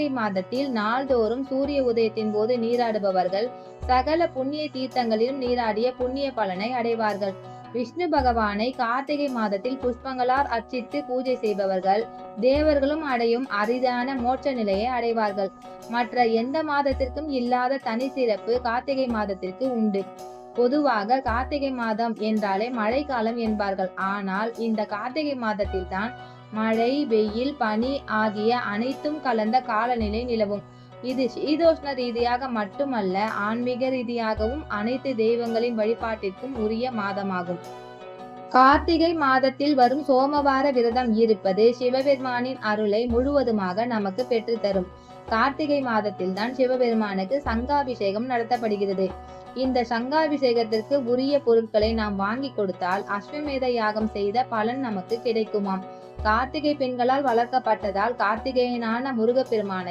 கார்த்திகை மாதத்தில் நாள்தோறும் சூரிய உதயத்தின் போது நீராடுபவர்கள் சகல புண்ணிய தீர்த்தங்களிலும் நீராடிய புண்ணிய பலனை அடைவார்கள். விஷ்ணு பகவானை கார்த்திகை மாதத்தில் புஷ்பங்களால் அர்ச்சித்து பூஜை செய்பவர்கள் தேவர்களும் அடையும் அரிதான மோட்ச நிலையை அடைவார்கள். மற்ற எந்த மாதத்திற்கும் இல்லாத தனி சிறப்பு கார்த்திகை மாதத்திற்கு உண்டு. பொதுவாக கார்த்திகை மாதம் என்றாலே மழைக்காலம் என்பார்கள். ஆனால் இந்த கார்த்திகை மாதத்தில் தான் மழை வெயில் பனி ஆகிய அனைத்தும் கலந்த காலநிலை நிலவும். இது சீதோஷ்ண ரீதியாக மட்டுமல்ல ஆன்மீக ரீதியாகவும் அனைத்து தெய்வங்களின் வழிபாட்டிற்கும் உரிய மாதமாகும். கார்த்திகை மாதத்தில் வரும் சோமவார விரதம் இருப்பது சிவபெருமானின் அருளை முழுவதுமாக நமக்கு பெற்றுத்தரும். கார்த்திகை மாதத்தில் தான் சிவபெருமானுக்கு சங்காபிஷேகம் நடத்தப்படுகிறது. இந்த சங்காபிஷேகத்திற்கு உரிய பொருட்களை நாம் வாங்கி கொடுத்தால் அஸ்வமேத யாகம் செய்த பலன் நமக்கு கிடைக்குமாம். கார்த்திகை பெண்களால் வளர்க்கப்பட்டதால் கார்த்திகேயனான முருகப்பெருமானை